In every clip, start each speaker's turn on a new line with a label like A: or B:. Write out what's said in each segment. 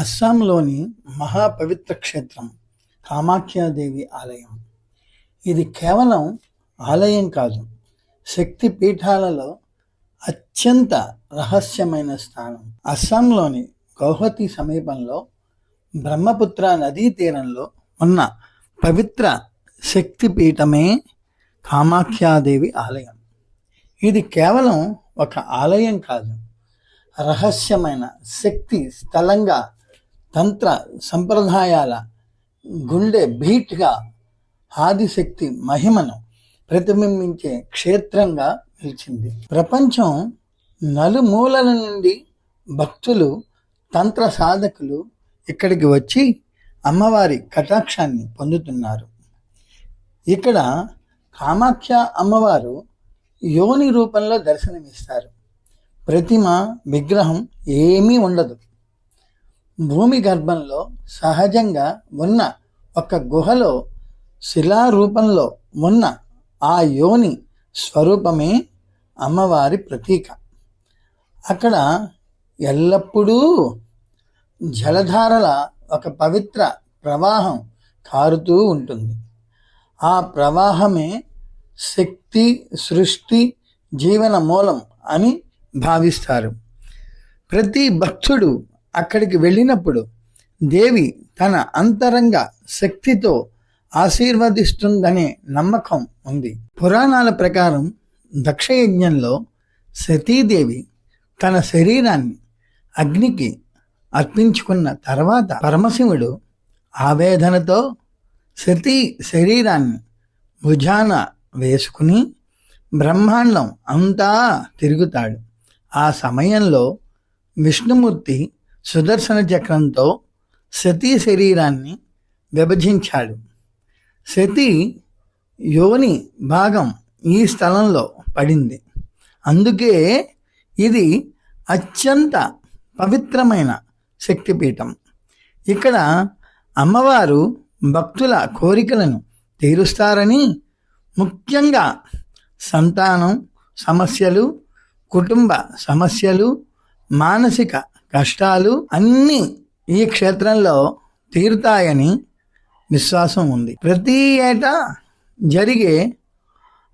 A: అస్సాంలోని మహాపవిత్ర క్షేత్రం కామాఖ్యాదేవి ఆలయం. ఇది కేవలం ఆలయం కాదు శక్తి పీఠాలలో అత్యంత రహస్యమైన స్థానం. అస్సాంలోని గౌహతి సమీపంలో బ్రహ్మపుత్ర నదీ తీరంలో ఉన్న పవిత్ర శక్తి పీఠమే కామాఖ్యాదేవి ఆలయం. ఇది కేవలం ఒక ఆలయం కాదు రహస్యమైన శక్తి స్థలంగా తంత్ర సంప్రదాయాల గుండె భీట్గా ఆదిశక్తి మహిమను ప్రతిబింబించే క్షేత్రంగా నిలిచింది. ప్రపంచం నలుమూలల నుండి భక్తులు తంత్ర సాధకులు ఇక్కడికి వచ్చి అమ్మవారి కటాక్షాన్ని పొందుతున్నారు. ఇక్కడ కామాఖ్య అమ్మవారు యోని రూపంలో దర్శనమిస్తారు. ప్రతిమ విగ్రహం ఏమీ ఉండదు. భూమి గర్భంలో సహజంగా ఉన్న ఒక గుహలో శిలారూపంలో ఉన్న ఆ యోని స్వరూపమే అమ్మవారి ప్రతీక. అక్కడ ఎల్లప్పుడూ జలధారల ఒక పవిత్ర ప్రవాహం కారుతూ ఉంటుంది. ఆ ప్రవాహమే శక్తి సృష్టి జీవన మూలం అని భావిస్తారు. ప్రతి భక్తుడు అక్కడికి వెళ్ళినప్పుడు దేవి తన అంతరంగ శక్తితో ఆశీర్వదిస్తుందనే నమ్మకం ఉంది. పురాణాల ప్రకారం దక్షయజ్ఞంలో సతీదేవి తన శరీరాన్ని అగ్నికి అర్పించుకున్న తర్వాత పరమశివుడు ఆవేదనతో సతీ శరీరాన్ని భుజాన వేసుకుని బ్రహ్మాండం అంతా తిరుగుతాడు. ఆ సమయంలో విష్ణుమూర్తి సుదర్శన చక్రంతో సతీ శరీరాన్ని విభజించాడు. సతీ యోని భాగం ఈ స్థలంలో పడింది. అందుకే ఇది అత్యంత పవిత్రమైన శక్తిపీఠం. ఇక్కడ అమ్మవారు భక్తుల కోరికలను తీరుస్తారని ముఖ్యంగా సంతానం సమస్యలు కుటుంబ సమస్యలు మానసిక కష్టాలు అన్నీ ఈ క్షేత్రంలో తీరుతాయని విశ్వాసం ఉంది. ప్రతి ఏటా జరిగే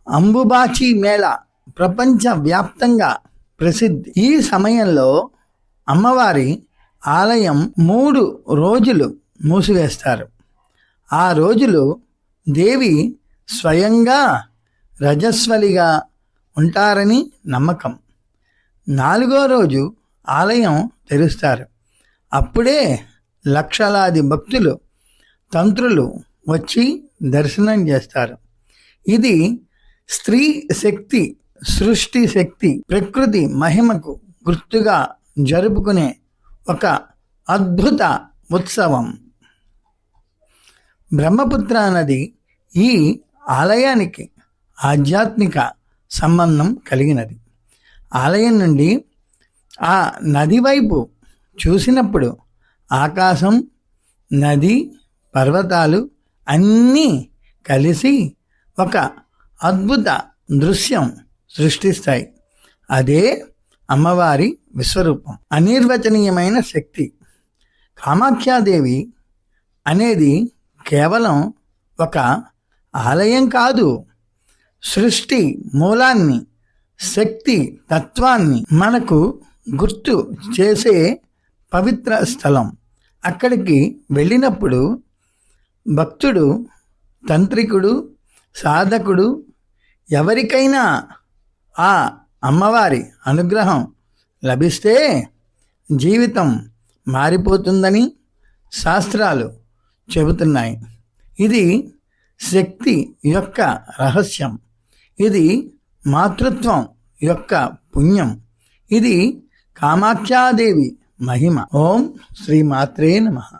A: అంబుబాచి మేళ ప్రపంచ వ్యాప్తంగా ప్రసిద్ధి. ఈ సమయంలో అమ్మవారి ఆలయం మూడు రోజులు మూసివేస్తారు. ఆ రోజులు దేవి స్వయంగా రజస్వలిగా ఉంటారని నమ్మకం. నాలుగో రోజు ఆలయం తెరుస్తారు. అప్పుడే లక్షలాది భక్తులు తంత్రులు వచ్చి దర్శనం చేస్తారు. ఇది స్త్రీ శక్తి సృష్టి శక్తి ప్రకృతి మహిమకు గుర్తుగా జరుపుకునే ఒక అద్భుత ఉత్సవం. బ్రహ్మపుత్ర నది ఈ ఆలయానికి ఆధ్యాత్మిక సంబంధం కలిగినది. ఆలయం నుండి ఆ నది వైపు చూసినప్పుడు ఆకాశం నది పర్వతాలు అన్నీ కలిసి ఒక అద్భుత దృశ్యం సృష్టిస్తాయి. అదే అమ్మవారి విశ్వరూపం. అనిర్వచనీయమైన శక్తి. కామాఖ్యాదేవి అనేది కేవలం ఒక ఆలయం కాదు. సృష్టి మూలాన్ని శక్తి తత్వాన్ని మనకు గుర్తు చేసే పవిత్ర స్థలం. అక్కడికి వెళ్ళినప్పుడు భక్తుడు తంత్రికుడు సాధకుడు ఎవరికైనా ఆ అమ్మవారి అనుగ్రహం లభిస్తే జీవితం మారిపోతుందని శాస్త్రాలు చెబుతున్నాయి. ఇది శక్తి యొక్క రహస్యం. ఇది మాతృత్వం యొక్క పుణ్యం. ఇది కామాఖ్యాదేవి మహిమ. ఓం శ్రీ మాత్రే నమ.